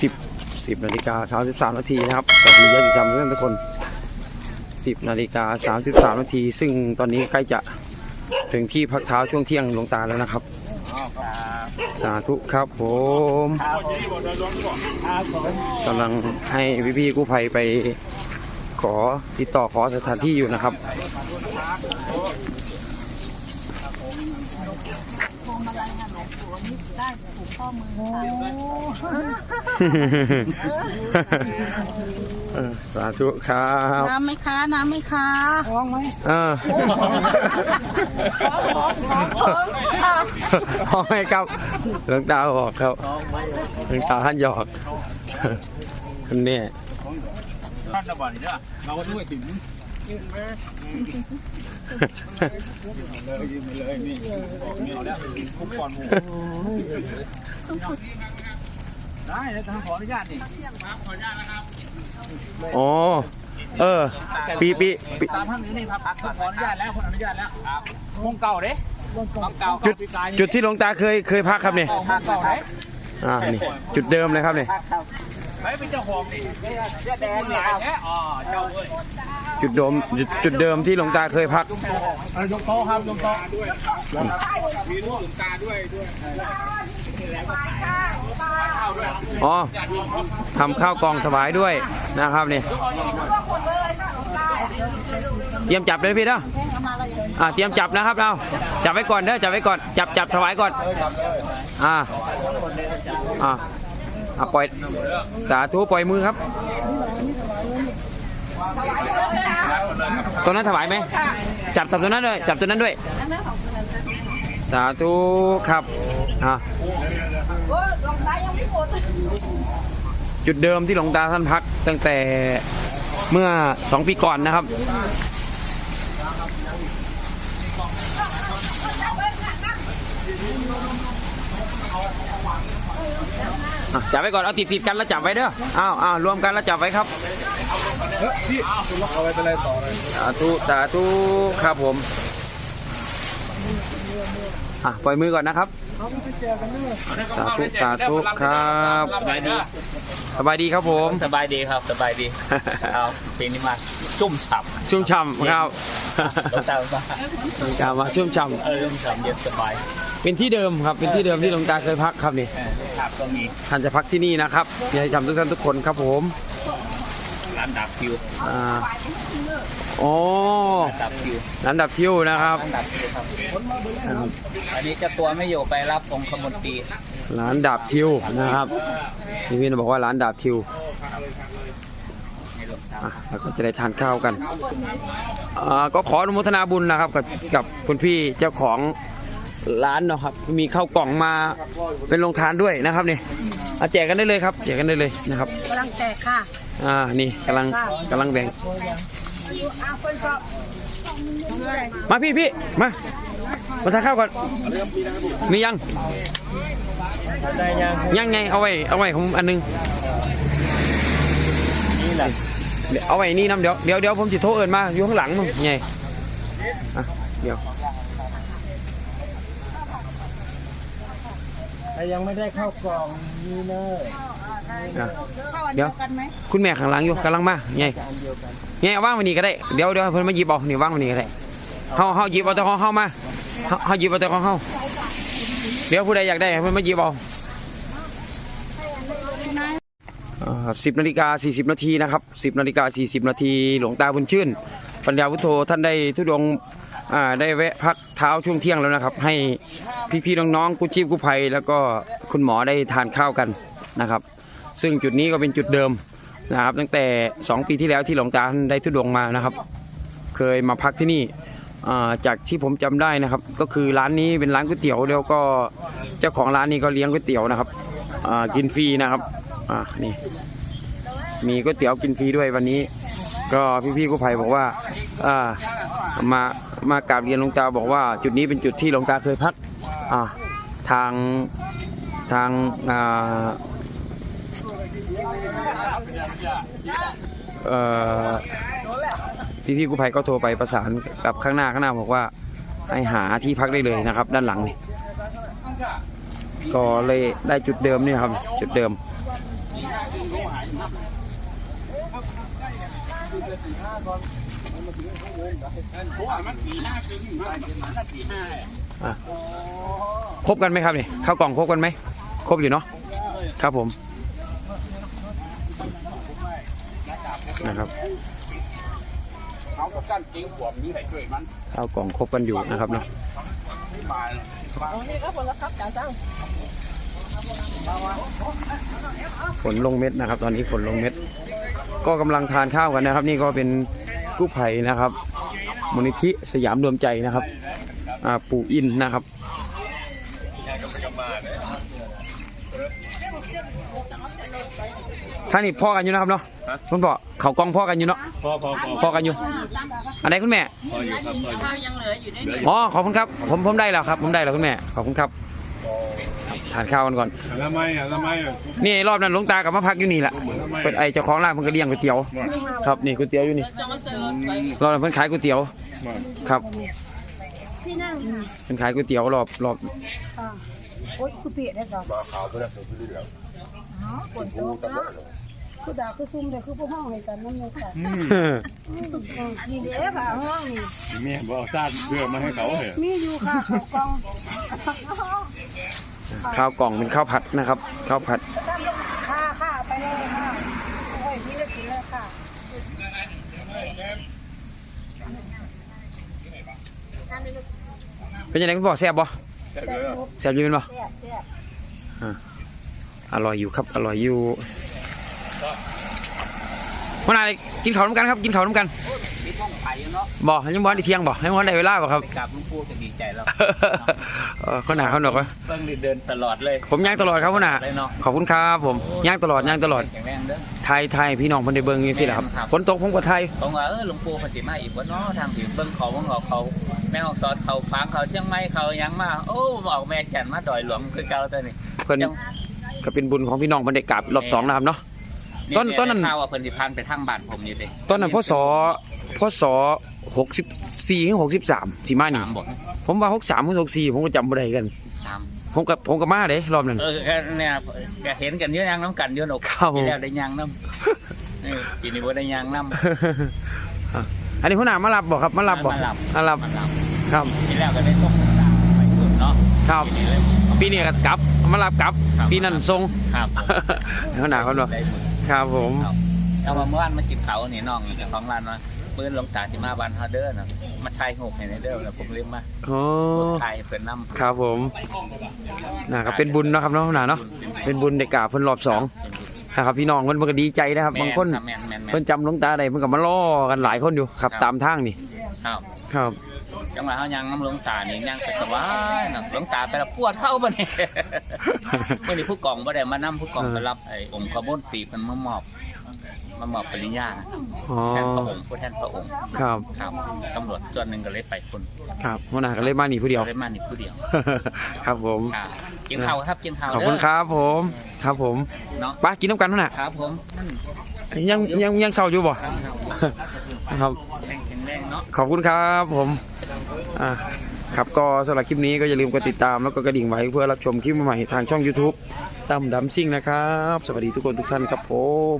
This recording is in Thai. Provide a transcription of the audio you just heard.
สิบสิบนาฬิกาสามสิบสามนาทีนะครับสวัสดีญาติธรรมทุกท่านทุกคนสิบนาฬิกาสามสิบสามนาที ซึ่งตอนนี้ใกล้จะถึงที่พักเท้าช่วงเที่ยงหลวงตาแล้วนะครับ สาธุครับผมกำลังให้พี่ๆกู้ภัยไปขอติดต่อขอสถานที่อยู่นะครับ พวงมาลัยค่ะหลวงปู่อันนี้ได้ถูกข้อมือค่ะเออสาธุครับน้ำไหมคะน้ำไหมคะเออพอไหมครับหลวงตาบอกครับหลวงตาท่านหยอกคนนี้ท่านระบาดเนี่ยเราก็ช่วยถึง เลยยืมไปเลยนี่บอกเนี่ยแล้วคุกก่อนหมูได้แล้วทางขออนุญาตนี่ขออนุญาตนะครับอ๋อเออปีปีปีตามท่านนี้นี่ครับขออนุญาตแล้วขออนุญาตแล้ววงเก่าเด้วงเก่าจุดจุดที่หลวงตาเคยเคยพักครับเนี่ยเก่าเก่าไหนอ่านี่จุดเดิมเลยครับเนี่ย ไหนเป็นเจ้าของนี่แดงนี่ครับอ๋อเจ้าเว้ยจุดเดิมจุดเดิมที่หลวงตาเคยพักยกโต๊ะครับยกโต๊ะด้วยมีลูกหลวงตาด้วยด้วยอ๋อทำข้าวกล่องถวายด้วยนะครับนี่เตรียมจับเลยพี่เด้ออ่าเตรียมจับนะครับเอาจับไว้ก่อนเด้อจับไว้ก่อนจับจับถวายก่อนอ่าอ่า อ่าปล่อยสาธุปล่อยมือครับตัวนั้นถวายไหมจับจับตัวนั้นด้วยจับตัวนั้นด้วย สาธุครับอ่าจุดเดิมที่หลวงตาท่านพักตั้งแต่เมื่อสองปีก่อนนะครับ อะจับไว้ก่อน เอาติดติดๆกันแล้วจับไว้เด้อ อ้าวอ้าวรวมกันแล้วจับไว้ครับพี่เอาไว้เป็นไรต่อเลยสาธุสาธุครับผม อะปล่อยมือก่อนนะครับ สาธุสาธุครับสบายดีสบายดีครับผม สบายดีครับ สบายดีเอาเพลงนี้มาชุ่มฉ่ำชุ่มฉ่ำครับ รถตาบ้าหลวงตามาชุ่มฉ่เออชุ่มฉ่ำเย็นสบายำเป็นที่เดิมครับ เป็นที่เดิมที่หลวงตาเคยพักครับนี่ เออครับก็มีท่านจะพักที่นี่นะครับอยากให้จำทุกท่านทุกคนครับผมร้านดับคิวอ่าโอ้ร้านดับคิวร้านดับพิ้วนะครับ ร้านดับคิวครับนะครับอันนี้เจะตัวไม่อยู่ไปรับองค์ขมนตรีร้านดาบทิวนะครับนี่พี่บอกว่าร้านดาบทิวในหลวงตา อะแล้วก็จะได้ทานข้าวกันอ่าก็ขออนุโมทนาบุญนะครับกับกับคุณพี่เจ้าของร้านเนาะครับ มีข้าวกล่องมาเป็นโรงทานด้วยนะครับนี่เอาแจกกันได้เลยครับแจกกันได้เลยนะครับกำลังแตกค่ะอ่านี่กำลังกำลังแบ่งอ้าวคนชอบมาพี่พี่มามาทานข้าวก่อนมียังได้ยังยังไงเอาไว้เอาไว้ผมอันหนึงนี่แหละ เดี๋ยวเอาไว้นี่น้ำเดี๋ยวเดี๋ยวเดี๋ยวผมจะโทรเอินมาอยู่ข้างหลังมึงไงอะเดี๋ยวแต่ยังไม่ได้เข้ากล่องนี่เนอะอะเข้าอันเดี๋เดียยววกันไหมคุณแม่ข้างหลังอยู่กำลังมาไงไงเอาว่างวันนี้ก็ได้เดี๋ยวเดี๋ยวเพิ่นมาหยิบเอานี่ว่างวันนี้ก็ได้เฮาเฮาหยิบเอาแต่ของเฮามาเฮาเฮาหยิบเอาแต่ของเฮาเดี๋ยวผู้ใดอยากได้เพิ่นมาหยิบเอา สิบนาฬิกาสี่สิบนาทีนะครับสิบนาฬิกาสี่สิบนาทีหลวงตาบุญชื่น ปัญญาวุฒโธท่านได้ทุดงได้แวะพักเท้าช่วงเที่ยงแล้วนะครับ ให้พี่ๆน้องๆกู้ชีพกู้ภัย แล้วก็คุณหมอได้ทานข้าวกันนะครับ ซึ่งจุดนี้ก็เป็นจุดเดิมนะครับ ตั้งแต่ 2 ปีที่แล้วที่หลวงตาท่านได้ทุดงมานะครับ เคยมาพักที่นี่จากที่ผมจำได้นะครับ ก็คือร้านนี้เป็นร้านก๋วยเตี๋ยวแล้วก็เจ้าของร้านนี้ก็เลี้ยงก๋วยเตี๋ยวนะครับกินฟรีนะครับ อ่านี่ มีก๋วยเตี๋ยวกินฟรีด้วยวันนี้ ก็พี่ๆกู้ภัยบอกว่า อ่ามามากราบเรียนหลวงตาบอกว่า จุดนี้เป็นจุดที่หลวงตาเคยพักอ่าทางทางอ่าเอ่อพี่ๆกู้ภัยก็โทรไปประสานกับข้างหน้าข้างหน้าบอกว่าให้หาที่พักได้เลยนะครับ ด้านหลังนี่ก็เลยได้จุดเดิมนี่ครับ จุดเดิม อะครบกันไหมครับนี่ข้าวกล่องครบกันไหมครบอยู่เนาะครับผมนะครับเขาก็สั้นจริงขวบนี้ไหนช่วยมันข้าวกล่องครบกันอยู่นะครับเนาะ ฝนลงเม็ดนะครับ ตอนนี้ฝนลงเม็ด ก็กำลังทานข้าวกันนะครับ นี่ก็เป็นกู้ภัยนะครับมูลนิธิสยามรวมใจนะครับอ่าปู่อินนะครับท่านนี่พ่อกันอยู่นะครับเนาะคุณพ่อเขากล้องพ่อกันอยู่เนาะพอพอพอพ่อกันอยู่อันไหนคุณแม่พออยู่ครับพออยู่ข้าวยังเหลืออยู่ในอ๋อขอบคุณครับ ผมผมได้แล้วครับ ผมได้แล้วคุณแม่ขอบคุณครับ ทานข้าวกันก่อนทำไมอะทำไมอะนี่รอบนั้นหลวงตากลับมาพักอยู่นี่แหละเป็นไอเจ้าของร้านเพิ่นก็เลี้ยงก๋วยเตี๋ยว ครับนี่ก๋วยเตี๋ยวอยู่นี่จะมาเสิร์ฟไปรอบนั้นเพิ่นขายก๋วยเตี๋ยวครับ พี่นั่งเพิ่นขายก๋วยเตี๋ยวรอบรอบค่ะโอ๊ยคือเปียกได้สองบ่ขาวเพื่อนสุดที่เหลืออ๋อฝนตกเนาะคือด่าคือซุ่มเลยคือพวกห้องให้สันน้ำมันกัดนี่เด้อค่ะห้องนี่แม่บอกซาดเพื่อมาให้เขาเหรอมีอยู่ค่ะเขากอง ข้าวกล่องเป็นข้าวผัดนะครับ ข้าวผัดค่ะค่ะไปเลยค่ะโอ้ยพี่ได้กินเลยค่ะเป็นยังไงคุณพ่อแซ่บบ่ใช่เลยแซ่บอยู่เป็นบ่แซ่บแซ่บอร่อยอยู่ครับอร่อยอยู่วันไหนกินข้าวน้ำกันครับ กินข้าวน้ำกัน มีท่องไปเนาะบ่ยังบ่ได้เที่ยงบ่ยังบ่ได้เวลาบ่ครับไปกราบหลุงปู่จะดีใจแล้วเออคนหนาเขาหนอกวะเบิ่งนี่เดินตลอดเลย ผมย่างตลอดครับคนหนาเลยเนาะขอบคุณครับผมย่างตลอดย่างตลอดแข็งแรงเด้อไทยไทยพี่น้องเพิ่นได้เบิ่งจังซี่แหละครับครับฝนตกผมก็ไทยผมว่าเออหลวงปู่ปฏิมาอีกว่าเนาะทางผิวเบิ่งเขาเบิ่งเขาเขาแม่ออกซอดเขาฟางเขาเชียงใหม่เขาหยังมาโอ้ออกแม่แก่นมาดอยหลวงคือเก่าตัวนี้เพิ่นก็เป็นบุญของพี่น้องเพิ่นได้กราบรอบสองนะครับเนาะ ต้นต้นนั้น ข่าวว่าเพิ่นสิพันไปทางบ้านผมอยู่ดิตอนนั้นพศพศ64ถึง63สิมานี่ สามบ่ผมว่า63หรือ64ผมก็จำบ่ได้กัน สามผมกับผมกับมาเด้รอบนั้น เออแค่เนี่ยแกเห็นกันเยอะยังน้ำกันเยอะหนกครับผม ปีแล้วได้ยังน้ำเออปีนี้บ่ได้ยังน้ำอะอันนี้หัวหน้ามารับบ่ครับมารับบ่มารับ มารับมันรับครับ ปีแล้วก็ได้ส่งต่างๆไปสุดเนาะครับ ปีนี้เลย ปีนี้ก็กลับมารับกลับ ครับ ปีนั้นส่งครับหัวหน้าเพิ่นบ่ได้หมด ครับผมครับเอามาเมื่อวานมาจิบเขานี่น้องเจ้าของร้านว่าปืนหลวงตาที่มาบ้านเฮาเด้อน่ะมาถ่ายรูปให้ในเด้อแล้วผมเรียกมาโอ้ถ่ายให้เพิ่นนำครับผมนะครับเป็นบุญเนาะครับเนาะหัวหน้าเนาะเป็นบุญได้กราบเพิ่นรอบสองนะครับพี่น้องเพิ่นเพิ่นก็ดีใจนะครับบางคนแม่นแม่นแม่เพิ่นนจำหลวงตาได้เพิ่นก็มาล่อกันหลายคนอยู่ขับครับตามทางนี่ครับครับ จังหวะเฮายังน้ำหลวงตานี่ยังไปสบายน่ะหลวงตาไปละปวดเข้าบ่นี่เมื่อนี้ผู้กองบ่ได้มานำผู้กองไปรับไอ้องค์ขบวนปีเพิ่นมามอบมามอบปริญญานะครับอ๋อแทนพระองค์ผู้แทนพระองค์ครับครับตำรวจส่วนหนึ่งก็เลยไปคนครับหัวหน้าก็เลยมานี่ผู้เดียวก็เลยมานี่ผู้เดียวครับผมครับกินข้าวครับกินข้าวขอบคุณครับ ผม ครับผมเนาะไปกินน้ำกันหัวหน้าครับผมยังยังยังเศร้าอยู่บ่ครับครับครับแข็งแข็งแรงเนาะขอบคุณครับผม อ่าครับก็สำหรับคลิปนี้ก็อย่าลืมกดติดตามแล้วก็กระดิ่งไว้เพื่อรับชมคลิปใหม่ๆทางช่อง YouTube ตั้มดัมซิ่งนะครับ สวัสดีทุกคนทุกท่านครับผม